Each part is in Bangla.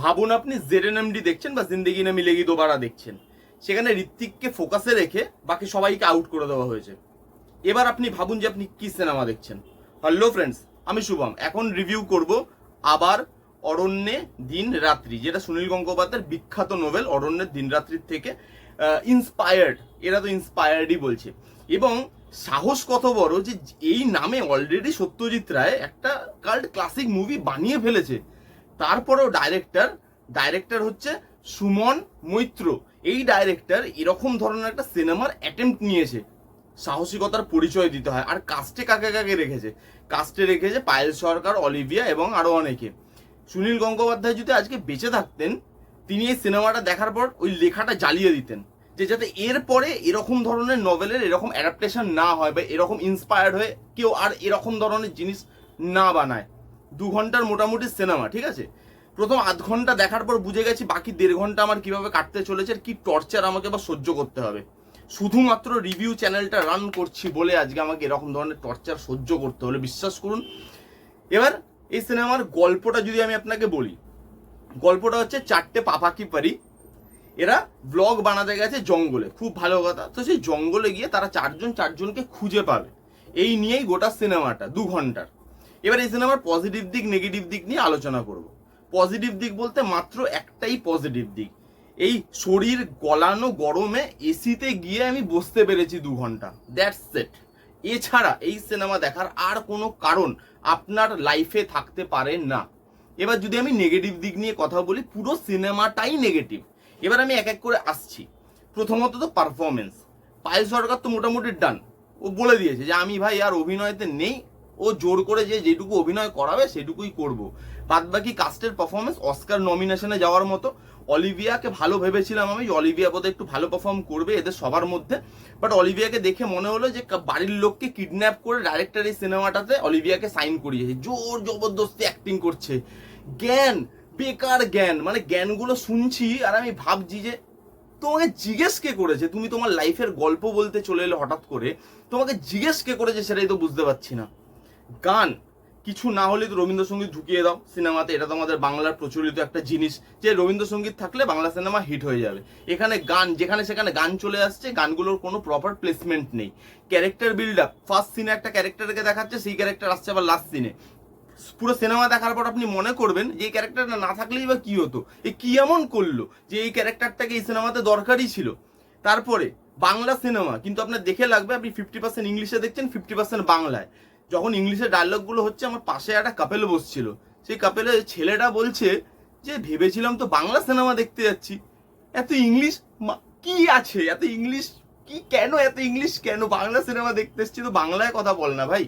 ভাবুন আপনি জেরেনএমডি দেখছেন বা জিন্দেগি না মিলেগি দোবারা দেখছেন। সেখানে ঋত্বিককে ফোকাসে রেখে বাকি সবাইকে আউট করে দেওয়া হয়েছে। এবার আপনি ভাবুন যে আপনি কি সিনেমা দেখছেন। হ্যালো ফ্রেন্ডস আমি শুভম। এখন রিভিউ করব আবার অরণ্যে দিন রাত্রি, যেটা সুনীল গঙ্গোপাধ্যায়ের বিখ্যাত নোভেল অরণ্যের দিন রাত্রির থেকে ইন্সপায়ার্ড এরা তো ইন্সপায়ার্ডই বলছে। এবং সাহস কত বড় যে এই নামে অলরেডি সত্যজিৎ রায় একটা কাল্ট ক্লাসিক মুভি বানিয়ে ফেলেছে। তারপরেও ডাইরেক্টর ডাইরেক্টর হচ্ছে সুমন মৈত্র। এই ডাইরেক্টর এরকম ধরনের একটা সিনেমার অ্যাটেম্প নিয়েছে। সাহসিকতার পরিচয় দিতে হয়। আর কাস্টে কাকে কাকে রেখেছে? কাস্টে রেখেছে পায়েল সরকার, অলিভিয়া এবং আরও অনেকে। সুনীল গঙ্গোপাধ্যায় যদি আজকে বেঁচে থাকতেন, তিনি এই সিনেমাটা দেখার পর ওই লেখাটা জ্বালিয়ে দিতেন। যে যাতে এরপরে এরকম ধরনের নভেলের এরকম অ্যাডাপ্টেশন না হয় বা এরকম ইন্সপায়ার্ড হয়ে কেউ আর এরকম ধরনের জিনিস না বানায়। দু ঘণ্টার মোটামুটি সিনেমা, ঠিক আছে? প্রথম আধ ঘণ্টা দেখার পর বুঝে গেছি বাকি দেড় ঘণ্টা আমার কীভাবে কাটতে চলেছে, আর কি টর্চার আমাকে বা সহ্য করতে হবে। শুধুমাত্র রিভিউ চ্যানেলটা রান করছি বলে আজকে আমাকে এরকম ধরনের টর্চার সহ্য করতে হলো, বিশ্বাস করুন। এবার এই সিনেমার গল্পটা যদি আমি আপনাকে বলি, গল্পটা হচ্ছে চারটে পাপাকি পারি। এরা ব্লগ বানাতে গেছে জঙ্গলে, খুব ভালো কথা। তো সেই জঙ্গলে গিয়ে তারা চারজন চারজনকে খুঁজে পাবে। এই নিয়েই গোটা সিনেমাটা, দু ঘণ্টার। এবার এই সিনেমার পজিটিভ দিক নেগেটিভ দিক নিয়ে আলোচনা করব। পজিটিভ দিক বলতে মাত্র একটাই পজিটিভ দিক। এই শরীর গলানো গরমে এসিতে গিয়ে আমি বসতে পেরেছি দু ঘণ্টা। দ্যাটস সেট এছাড়া এই সিনেমা দেখার আর কোনো কারণ আপনার লাইফে থাকতে পারে না। এবার যদি আমি নেগেটিভ দিক নিয়ে কথা বলি, পুরো সিনেমাটাই নেগেটিভ এবার আমি এক এক করে আসছি। প্রথমত তো পারফরমেন্স পায়েল সরকার তো মোটামুটি ডান ও বলে দিয়েছে যে, আমি ভাই আর অভিনয়তে নেই ও জোর করে যে যেটুকু অভিনয় করাবে সেটুকুই করব। বাদ বাকি কাস্টের পারফরমেন্স অস্কার নমিনেশনে যাওয়ার মতো। অলিভিয়াকে ভালো ভেবেছিলাম আমি, অলিভিয়া বোধহয় একটু ভালো পারফর্ম করবে এদের সবার মধ্যে। বাট অলিভিয়াকে দেখে মনে হলো যে বাড়ির লোককে কিডন্যাপ করে ডাইরেক্টর এই সিনেমাটাতে অলিভিয়াকে সাইন করিয়েছে। জোর জবরদস্তি অ্যাক্টিং করছে। জ্ঞান, বেকার জ্ঞান মানে জ্ঞানগুলো শুনছি আর আমি ভাবছি যে তোমাকে জিজ্ঞেস কে করেছে? তুমি তোমার লাইফের গল্প বলতে চলে এলো হঠাৎ করে। তোমাকে জিজ্ঞেস কে করেছে সেটাই তো বুঝতে পারছি না। গান। কিছু না হলে তো রবীন্দ্রসঙ্গীত ঢুকিয়ে দাও সিনেমাতে। এটা তো আমাদের বাংলার প্রচলিত একটা জিনিস যে রবীন্দ্রসঙ্গীত থাকলে বাংলা সিনেমা হিট হয়ে যাবে। এখানে গান, যেখানে সেখানে গান চলে আসছে, গানগুলোর কোনো প্রপার প্লেসমেন্ট নেই। ক্যারেক্টার বিল্ড আপ ফার্স্ট সিনে একটা ক্যারেক্টারকে দেখাচ্ছে, সেই ক্যারেক্টার আসছে আবার লাস্ট সিনে পুরো সিনেমা দেখার পর আপনি মনে করবেন যে এই ক্যারেক্টারটা না থাকলেই বা কি হতো? এ কি এমন করল যে এই ক্যারেক্টারটাকে এই সিনেমাতে দরকারই ছিল? তারপরে বাংলা সিনেমা, কিন্তু আপনার দেখে লাগবে, আপনি ফিফটি পার্সেন্ট ইংলিশে দেখছেন ফিফটি পার্সেন্ট বাংলায়। যখন ইংলিশে ডায়লগগুলো হচ্ছে, আমার পাশে একটা কাপেল বসছিল। সেই কাপেলে ছেলেটা বলছে যে, ভেবেছিলাম তো বাংলা সিনেমা দেখতে যাচ্ছি। এত ইংলিশ কি আছে? এত ইংলিশ, কি কেন, এত ইংলিশ কেন বাংলা সিনেমা দেখতে এসছি? তো বাংলায় কথা বল না ভাই।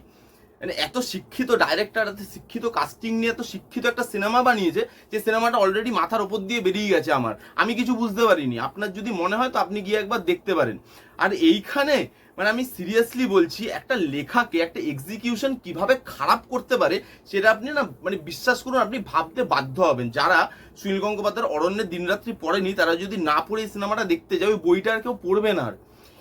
মানে এত শিক্ষিত ডাইরেক্টর এত শিক্ষিত কাস্টিং নিয়ে এত শিক্ষিত একটা সিনেমা বানিয়েছে যে সিনেমাটা অলরেডি মাথার ওপর দিয়ে বেরিয়ে গেছে আমার। আমি কিছু বুঝতে পারিনি। আপনার যদি মনে হয় তো আপনি গিয়ে একবার দেখতে পারেন। আর এইখানে মানে আমি সিরিয়াসলি বলছি, একটা লেখাকে, একটা এক্সিকিউশন কীভাবে খারাপ করতে পারে সেটা আপনি না মানে বিশ্বাস করুন, আপনি ভাবতে বাধ্য হবেন। যারা সুনীল গঙ্গোপাধ্যায়ের অরণ্যের দিনরাত্রি পড়েনি, তারা যদি না পড়ে সিনেমাটা দেখতে ওই বইটা আর কেউ পড়বে না আর।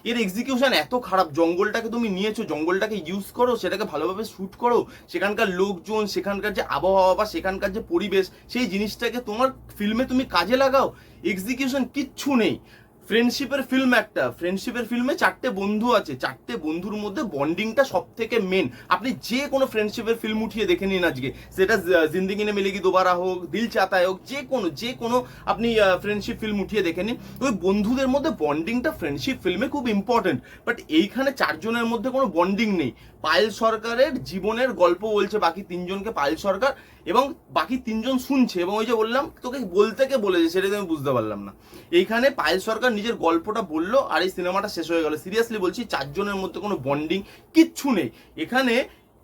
এর এক্সিকিউশন এত খারাপ। জঙ্গলটাকে তুমি নিয়েছো, জঙ্গলটাকে ইউজ করো, সেটাকে ভালোভাবে শ্যুট করো, সেখানকার লোকজন, সেখানকার যে আবহাওয়া বা সেখানকার যে পরিবেশ, সেই জিনিসটাকে তোমার ফিল্মে তুমি কাজে লাগাও। এক্সিকিউশন কিচ্ছু নেই। ফ্রেন্ডশিপের ফিল্ম একটা। ফ্রেন্ডশিপের ফিল্মে চারটে বন্ধু আছে। চারটে বন্ধুর মধ্যে বন্ডিংটা সব থেকে মেন আপনি যে কোনো ফ্রেন্ডশিপের ফিল্ম উঠিয়ে দেখে নিন আজকে। সেটা জিন্দিগি নে মিলেগি দোবারা হোক, দিল চাতায় হোক, যে কোনো যে কোনো আপনি ফ্রেন্ডশিপ ফিল্ম উঠিয়ে দেখে নিন। ওই বন্ধুদের মধ্যে বন্ডিংটা ফ্রেন্ডশিপ ফিল্মে খুব ইম্পর্টেন্ট বাট এইখানে চারজনের মধ্যে কোনো বন্ডিং নেই। পায়েল সরকারের জীবনের গল্প বলছে, বাকি তিনজনকে পায়েল সরকার এবং বাকি তিনজন শুনছে এবং ওই যে বললাম, তোকে বলতে কে বলেছে সেটা আমি বুঝতে পারলাম না। এইখানে পায়েল সরকার নিজের গল্পটা বলল আর এই সিনেমাটা শেষ হয়ে গেল। সিরিয়াসলি বলছি, চারজনের মধ্যে কোনো বন্ডিং কিচ্ছু নেই। এখানে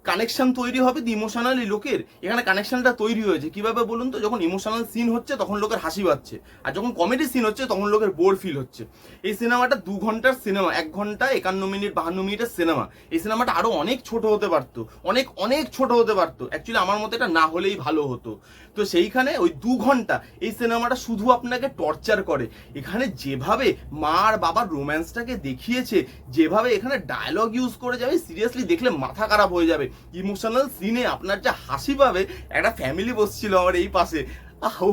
কানেকশন তৈরি হবে ইমোশনালি লোকের। এখানে কানেকশনটা তৈরি হয়েছে। কীভাবে বলুন তো, যখন ইমোশনাল সিন হচ্ছে, তখন লোকের হাসি পাচ্ছে। আর যখন কমেডি সিন হচ্ছে, তখন লোকের বোর ফিল হচ্ছে। এই সিনেমাটা দু ঘণ্টার সিনেমা এক ঘণ্টা একান্ন মিনিট, বাহান্ন মিনিটের সিনেমা এই সিনেমাটা আরও অনেক ছোট হতে পারতো। অনেক অনেক ছোট হতে পারতো। অ্যাকচুয়ালি আমার মতে এটা না হলেই ভালো হতো। তো সেইখানে ওই দু ঘণ্টা এই সিনেমাটা শুধু আপনাকে টর্চার করে। এখানে যেভাবে মা আর বাবার রোম্যান্সটাকে দেখিয়েছে, যেভাবে এখানে ডায়লগ ইউজ করে যাবে সিরিয়াসলি দেখলে মাথা খারাপ হয়ে যাবে। ইমোশনাল সিনে আপনার যে হাসি পাবে, একটা ফ্যামিলি বসছিল আমার এই পাশে।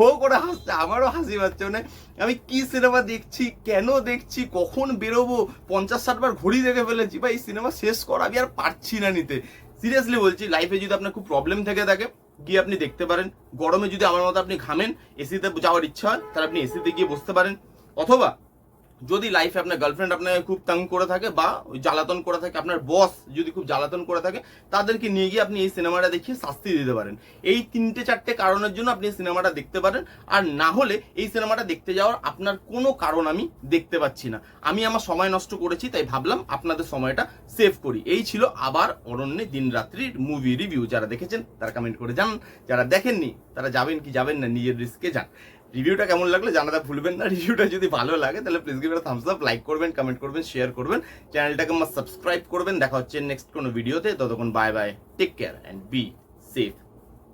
ও করে হাসছে, আমারও হাসি পাচ্ছে। মানে আমি কি সিনেমা দেখছি, কেন দেখছি, কখন বেরোবো, পঞ্চাশ ষাট বার ঘড়ি দেখে ফেলেছি বা এই সিনেমা শেষ কর আমি আর পারছি না নিতে। সিরিয়াসলি বলছি লাইফে যদি আপনার খুব প্রবলেম থেকে থাকে, গিয়ে আপনি দেখতে পারেন। গরমে যদি আমার মতো আপনি ঘামেন এসিতে যাওয়ার ইচ্ছা হয়, তাহলে আপনি এসিতে গিয়ে বসতে পারেন। অথবা যদি লাইফে আপনার গার্লফ্রেন্ড আপনাকে খুব তাং করে থাকে বা জ্বালাতন করে থাকে, আপনার বস যদি খুব জ্বালাতন করে থাকে, তাদেরকে নিয়ে গিয়ে আপনি এই সিনেমাটা দেখিয়ে শাস্তি দিতে পারেন। এই তিনটে চারটে কারণের জন্য আপনি সিনেমাটা দেখতে পারেন। আর না হলে এই সিনেমাটা দেখতে যাওয়ার আপনার কোনো কারণ আমি দেখতে পাচ্ছি না। আমি আমার সময় নষ্ট করেছি, তাই ভাবলাম আপনাদের সময়টা সেভ করি। এই ছিল আবার অরণ্যে দিন রাত্রির মুভি রিভিউ যারা দেখেছেন, তারা কমেন্ট করে জানান। যারা দেখেননি, তারা যাবেন কি যাবেন না, নিজের রিস্কে যান। রিভিউটা কেমন লাগল জানাতে ভুলবেন না। রিভিউটা যদি ভালো লাগে, তাহলে please give thumbs up like করবেন কমেন্ট করবেন শেয়ার করবেন। চ্যানেলটাকে আমার সাবস্ক্রাইব করবেন। দেখা হচ্ছে নেক্সট কোনো ভিডিওতে ততক্ষণ bye bye take care and be safe